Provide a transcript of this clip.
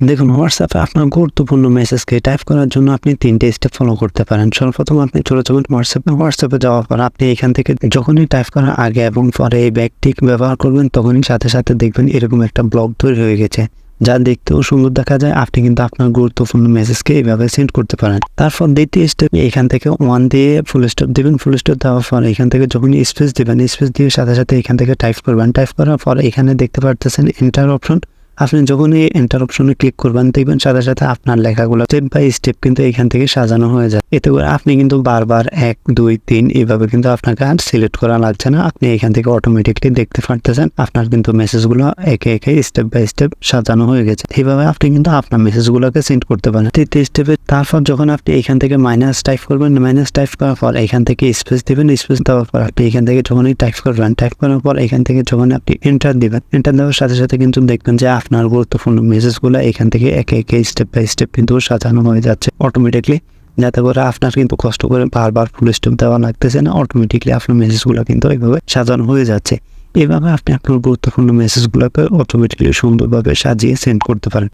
দেখুন হোয়াটসঅ্যাপে আপনার গুরুত্বপূর্ণ মেসেজকে টাইপ করার জন্য আপনি তিনটে স্টেপ ফলো করতে পারেন। সর্বপ্রথম আপনি চলে যাবেন হোয়াটসঅ্যাপে হোয়াটসঅ্যাপে যাওয়ার পর আপনি এখান থেকে যখনই টাইপ করার আগে এবং পরে এই ব্যাগটি ব্যবহার করবেন, তখনই সাথে সাথে দেখবেন এরকম একটা ব্লগ তৈরি হয়ে গেছে, যা দেখতেও সুন্দর দেখা যায়। আপনি কিন্তু আপনার গুরুত্বপূর্ণ মেসেজকে এইভাবে সেন্ড করতে পারেন। তারপর দ্বিতীয় স্টেপ এখান থেকে ওয়ান দিয়ে ফুল স্টপ দিবেন। ফুল স্টপ দেওয়ার পর এখান থেকে যখন স্পেস দেবেন স্পেস দিয়ে সাথে সাথে এখান থেকে টাইপ করবেন। টাইপ করার পর এখানে দেখতে পারতেছেন এন্টার অপশন আপনি যখন এই এন্টার অপশনে ক্লিক করবেন, দেখবেন সাথে সাথে আপনার লেখাগুলো স্টেপ বাই স্টেপ কিন্তু এখান থেকে সাজানো হয়ে যায়। এতে করে আপনি কিন্তু বারবার এক, দুই, তিন এইভাবে কিন্তু আপনাকে আর সিলেক্ট করা লাগছে না। আপনি এখান থেকে অটোমেটিকলি দেখতে পারতেছেন আপনার কিন্তু মেসেজগুলো একে একে স্টেপ বাই স্টেপ সাজানো হয়ে গেছে। এইভাবে আপনি কিন্তু আপনার মেসেজগুলোকে সেন্ড করতে পারেন। তৃতীয় স্টেপে তারপর যখন আপনি এখান থেকে মাইনাস টাইপ করবেন মাইনাস টাইপ করার পর এখান থেকে স্পেস দিবেন স্পেস দেওয়ার পর আপনি এখান থেকে যখনই টাইপ করবেন টাইপ করার পর এখান থেকে যখন আপনি এন্টার দিবেন এন্টার দেওয়ার সাথে সাথে কিন্তু দেখবেন যে আপনার গুরুত্বপূর্ণ মেসেজগুলো এখান থেকে একে একে স্টেপ বাই স্টেপ কিন্তু সাজানো হয়ে যাচ্ছে। অটোমেটিকলি যাতে করে আপনার কিন্তু কষ্ট করে বারবার ফুল স্টেপ দেওয়া লাগতেছে না অটোমেটিকলি আপনার মেসেজগুলো কিন্তু এইভাবে সাজানো হয়ে যাচ্ছে। এভাবে আপনি আপনার গুরুত্বপূর্ণ মেসেজগুলোকে অটোমেটিকলি সুন্দরভাবে সাজিয়ে সেন্ড করতে পারেন।